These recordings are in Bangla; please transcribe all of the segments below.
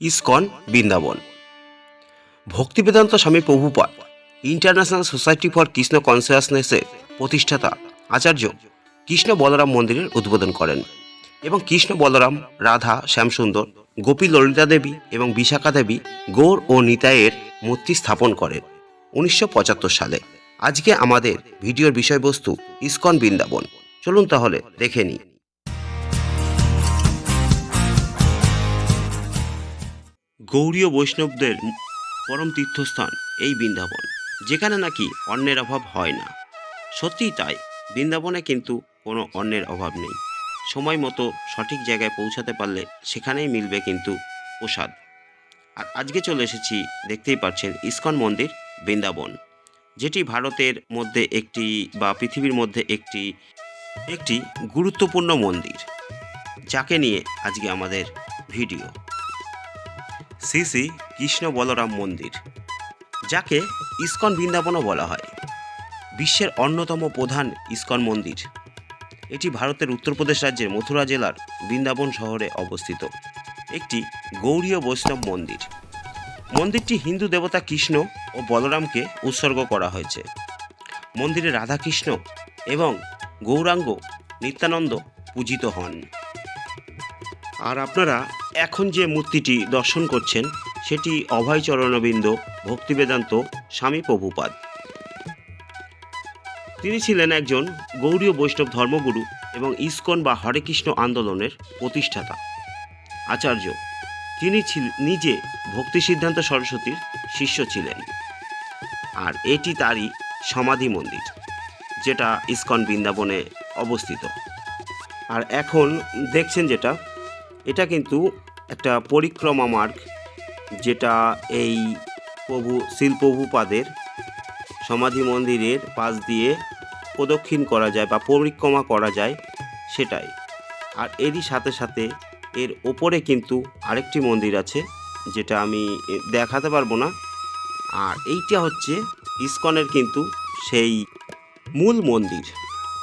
ISKCON Vrindavan. Bhaktivedanta Swami Prabhupada, international society for Krishna কনসিয়াসনেসের প্রতিষ্ঠাতা আচার্য কৃষ্ণ বলরাম মন্দিরের উদ্বোধন করেন এবং কৃষ্ণ বলরাম, রাধা শ্যামসুন্দর, গোপী ললিতা দেবী এবং বিশাখা দেবী গৌর ও নিতাইয়ের মূর্তি স্থাপন করেন উনিশশো পঁচাত্তর সালে। আজকে আমাদের ভিডিওর বিষয়বস্তু ইসকন বৃন্দাবন। চলুন তাহলে দেখে নিই। গৌরীয় বৈষ্ণবদের পরম তীর্থস্থান এই বৃন্দাবন, যেখানে নাকি অন্যের অভাব হয় না। সত্যিই তাই, বৃন্দাবনে কিন্তু কোনো অন্যের অভাব নেই। সময় মতো সঠিক জায়গায় পৌঁছাতে পারলে সেখানেই মিলবে কিন্তু প্রসাদ। আর আজকে চলে এসেছি, দেখতেই পাচ্ছেন, ইস্কন মন্দির, বৃন্দাবন, যেটি ভারতের মধ্যে একটি বা পৃথিবীর মধ্যে একটি একটি গুরুত্বপূর্ণ মন্দির, যাকে নিয়ে আজকে আমাদের ভিডিও। শ্রী শ্রী কৃষ্ণ বলরাম মন্দির, যাকে ইস্কন বৃন্দাবনও বলা হয়। বিশ্বের অন্যতম প্রধান ইস্কন মন্দির। এটি ভারতের উত্তরপ্রদেশ রাজ্যের মথুরা জেলার বৃন্দাবন শহরে অবস্থিত। একটি গৌরীয় বৈষ্ণব মন্দির। মন্দিরটি হিন্দু দেবতা কৃষ্ণ ও বলরামকে উৎসর্গ করা হয়েছে। মন্দিরে রাধাকৃষ্ণ এবং গৌরাঙ্গ নিত্যানন্দ পূজিত হন। আর আপনারা এখন যে মূর্তিটি দর্শন করছেন, সেটি অভয় চরণবিন্দ ভক্তিবেদান্ত, স্বামী প্রভুপাদ। তিনি ছিলেন একজন গৌরীয় বৈষ্ণব ধর্মগুরু এবং ইসকন বা হরে কৃষ্ণ আন্দোলনের প্রতিষ্ঠাতা। আচার্য, তিনি নিজে ভক্তি সিদ্ধান্ত সরস্বতীর শিষ্য ছিলেন। আর এটি তারই সমাধি মন্দির, যেটা ইসকন বৃন্দাবনে অবস্থিত। আর এখন দেখছেন যেটা এটা কিন্তু একটা পরিক্রমা মার্গ, যেটা এই প্রভু, শিলপ্রভুপাদের সমাধি মন্দিরের পাশ দিয়ে প্রদক্ষিণ করা যায় বা পরিক্রমা করা যায় সেটাই। আর এরই সাথে সাথে এর ওপরে কিন্তু আরেকটি মন্দির আছে, যেটা আমি দেখাতে পারব না। আর এইটা হচ্ছে ইস্কনের কিন্তু সেই মূল মন্দির।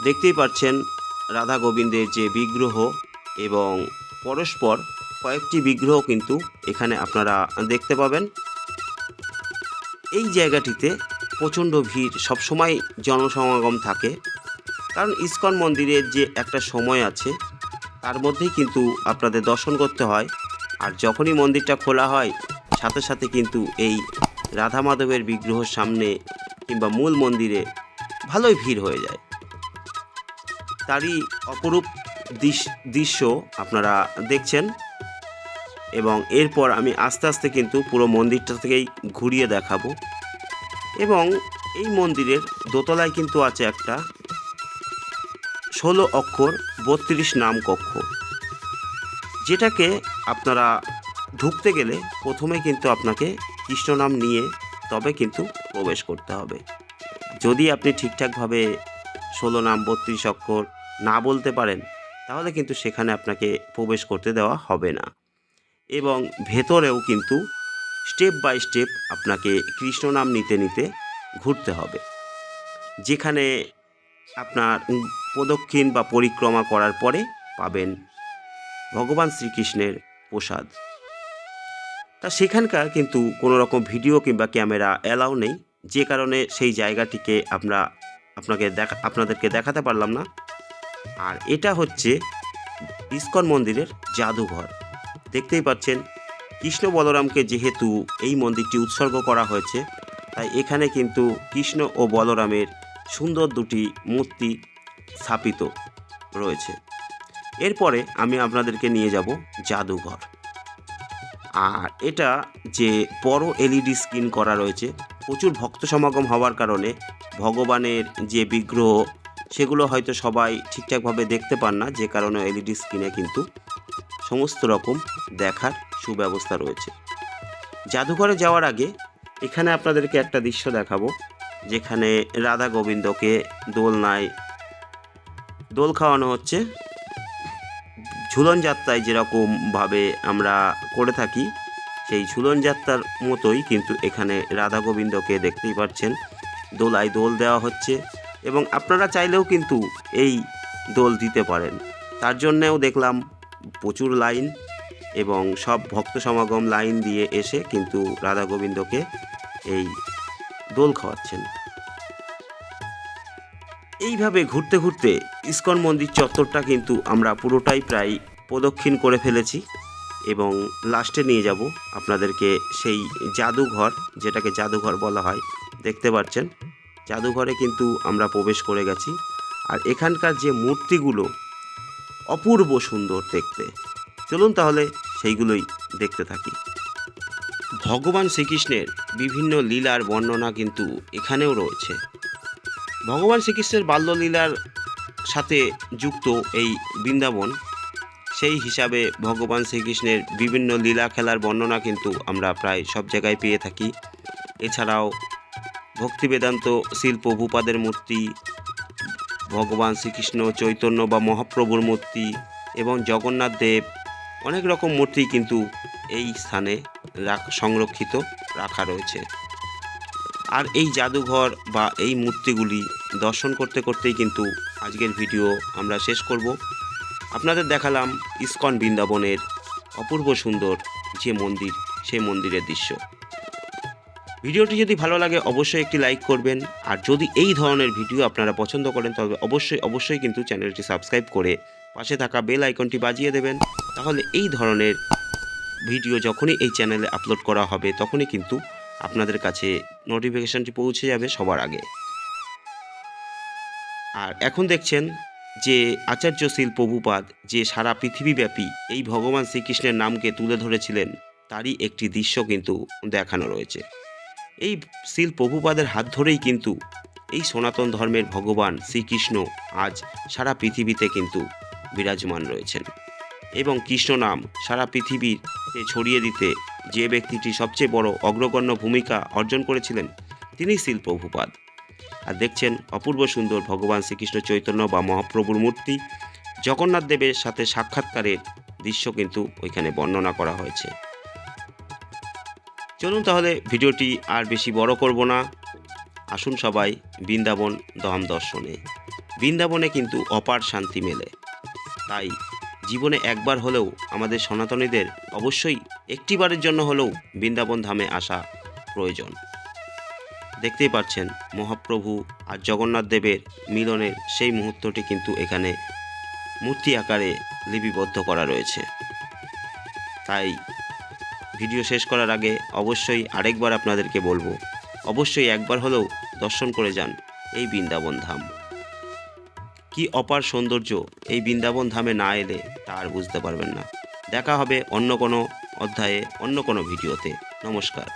দেখতেই পাচ্ছেন রাধা গোবিন্দের যে বিগ্রহ এবং পরস্পর কয়েকটি বিগ্রহ কিন্তু এখানে আপনারা দেখতে পাবেন। এই জায়গাটিতে প্রচণ্ড ভিড়, সবসময় জনসমাগম থাকে। কারণ ইস্কন মন্দিরের যে একটা সময় আছে, তার মধ্যেই কিন্তু আপনাদের দর্শন করতে হয়। আর যখনই মন্দিরটা খোলা হয়, সাথে সাথে কিন্তু এই রাধা মাধবের বিগ্রহের সামনে কিংবা মূল মন্দিরে ভালোই ভিড় হয়ে যায়। তারই অপরূপ দৃশ্য আপনারা দেখছেন। এবং এরপর আমি আস্তে আস্তে কিন্তু পুরো মন্দিরটা থেকেই ঘুরিয়ে দেখাবো। এবং এই মন্দিরের দোতলায় কিন্তু আছে একটা ষোলো অক্ষর, বত্রিশ নাম কক্ষ যেটাকে আপনারা ঢুকতে গেলে প্রথমে কিন্তু আপনাকে কৃষ্ণ নাম নিয়ে তবে কিন্তু প্রবেশ করতে হবে। যদি আপনি ঠিকঠাকভাবে ষোলো নাম, বত্রিশ অক্ষর না বলতে পারেন তাহলে কিন্তু সেখানে আপনাকে প্রবেশ করতে দেওয়া হবে না। এবং ভেতরেও কিন্তু স্টেপ বাই স্টেপ আপনাকে কৃষ্ণ নাম নিতে নিতে ঘুরতে হবে। যেখানে আপনার প্রদক্ষিণ বা পরিক্রমা করার পরে পাবেন ভগবান শ্রীকৃষ্ণের প্রসাদ। তা সেখানকার কিন্তু কোনো রকম ভিডিও কিংবা ক্যামেরা অ্যালাউ নেই। যে কারণে সেই জায়গাটিকে আমরা আপনাকে দেখা, আপনাদেরকে দেখাতে পারলাম না। আর এটা হচ্ছে ইস্কন মন্দিরের জাদুঘর। দেখতেই পাচ্ছেন, কৃষ্ণ বলরামকে যেহেতু এই মন্দিরটি উৎসর্গ করা হয়েছে, তাই এখানে কিন্তু কৃষ্ণ ও বলরামের সুন্দর দুটি মূর্তি স্থাপিত রয়েছে। এরপরে আমি আপনাদেরকে নিয়ে যাব জাদুঘর। আর এটা যে বড় এলইডি স্ক্রিন করা রয়েছে, প্রচুর ভক্ত সমাগম হওয়ার কারণে ভগবানের যে বিগ্রহ সেগুলো হয়তো সবাই ঠিকঠাকভাবে দেখতে পান না, যে কারণে এলইডি স্ক্রিনে কিন্তু সমস্ত রকম দেখার সুব্যবস্থা রয়েছে। জাদুঘরে যাওয়ার আগে এখানে আপনাদেরকে একটা দৃশ্য দেখাবো, যেখানে রাধা গোবিন্দকে দোলনায় দোল খাওয়ানো হচ্ছে। ঝুলন যাত্রায় যেরকমভাবে আমরা করে থাকি, সেই ঝুলন যাত্রার মতোই কিন্তু এখানে রাধা গোবিন্দকে দেখতেই পাচ্ছেন। দোলায় দোল দেওয়া হচ্ছে। এবং আপনারা চাইলেও কিন্তু এই দোল দিতে পারেন। তার জন্যেও দেখলাম প্রচুর লাইন এবং সব ভক্ত সমাগম লাইন দিয়ে এসে কিন্তু রাধা গোবিন্দকে এই দোল খাওয়াচ্ছেন। এইভাবে ঘুরতে ঘুরতে ইস্কন মন্দির চত্বরটা কিন্তু আমরা পুরোটাই প্রায় প্রদক্ষিণ করে ফেলেছি এবং লাস্টে নিয়ে যাব। আপনাদেরকে সেই জাদুঘর, যেটাকে জাদুঘর বলা হয়, দেখতে পাচ্ছেন। জাদুঘরে কিন্তু আমরা প্রবেশ করে গেছি। আর এখানকার যে মূর্তিগুলো অপূর্ব সুন্দর দেখতে। চলুন তাহলে সেইগুলোই দেখতে থাকি। ভগবান শ্রীকৃষ্ণের বিভিন্ন লীলার বর্ণনা কিন্তু এখানেও রয়েছে। ভগবান শ্রীকৃষ্ণের বাল্যলীলার সাথে যুক্ত এই বৃন্দাবন, সেই হিসাবে ভগবান শ্রীকৃষ্ণের বিভিন্ন লীলা খেলার বর্ণনা কিন্তু আমরা প্রায় সব জায়গায় পেয়ে থাকি। এছাড়াও ভক্তিবেদান্ত শিল্প ভূপাদের মূর্তি, ভগবান শ্রীকৃষ্ণ চৈতন্য বা মহাপ্রভুর মূর্তি এবং জগন্নাথ দেব, অনেক রকম মূর্তি কিন্তু এই স্থানে সংরক্ষিত রাখা রয়েছে। আর এই জাদুঘর বা এই মূর্তিগুলি দর্শন করতে করতেই কিন্তু আজকের ভিডিও আমরা শেষ করব। আপনাদের দেখালাম ইস্কন বৃন্দাবনের অপূর্ব সুন্দর যে মন্দির, সেই মন্দিরের দৃশ্য। ভিডিওটি যদি ভালো লাগে, অবশ্যই একটি লাইক করবেন। আর যদি এই ধরনের ভিডিও আপনারা পছন্দ করেন, তবে অবশ্যই অবশ্যই কিন্তু চ্যানেলটি সাবস্ক্রাইব করে পাশে থাকা বেল আইকনটি বাজিয়ে দেবেন। তাহলে এই ধরনের ভিডিও যখনই এই চ্যানেলে আপলোড করা হবে, তখনই কিন্তু আপনাদের কাছে নোটিফিকেশনটি পৌঁছে যাবে সবার আগে। আর এখন দেখছেন যে আচার্যশীল প্রভুপাদ যে সারা পৃথিবীব্যাপী এই ভগবান শ্রীকৃষ্ণের নামকে তুলে ধরেছিলেন, তারই একটি দৃশ্য কিন্তু দেখানো রয়েছে। এই শিল প্রভুপাদের হাত ধরেই কিন্তু এই সনাতন ধর্মের ভগবান শ্রীকৃষ্ণ আজ সারা পৃথিবীতে কিন্তু বিরাজমান রয়েছেন। এবং কৃষ্ণ নাম সারা পৃথিবীতে ছড়িয়ে দিতে যে ব্যক্তিটি সবচেয়ে বড় অগ্রগণ্য ভূমিকা অর্জন করেছিলেন, তিনি শিল প্রভুপাদ। আর দেখছেন অপূর্ব সুন্দর ভগবান শ্রীকৃষ্ণ চৈতন্য বা মহাপ্রভুর মূর্তি, জগন্নাথ দেবের সাথে সাক্ষাৎকারের দৃশ্য কিন্তু ওইখানে বর্ণনা করা হয়েছে। চলুন তাহলে ভিডিওটি আর বেশি বড় করব না। আসুন সবাই বৃন্দাবন ধাম দর্শনে। বৃন্দাবনে কিন্তু অপার শান্তি মেলে। তাই জীবনে একবার হলেও আমাদের সনাতনীদের অবশ্যই একটিবারের জন্য হলেও বৃন্দাবন ধামে আসা প্রয়োজন। দেখতেই পাচ্ছেন মহাপ্রভু আর জগন্নাথ দেবের মিলনের সেই মুহূর্তটি কিন্তু এখানে মূর্তি আকারে লিপিবদ্ধ করা রয়েছে। তাই ভিডিও শেষ করার আগে অবশ্যই আরেকবার আপনাদেরকে বলব, অবশ্যই একবার হলেও দর্শন করে যান এই বৃন্দাবন ধাম। কি অপার সৌন্দর্য এই বৃন্দাবন ধামে না এলে তা আর বুঝতে পারবেন না। দেখা হবে অন্য কোনো অধ্যায়ে, অন্য কোনো ভিডিওতে। নমস্কার।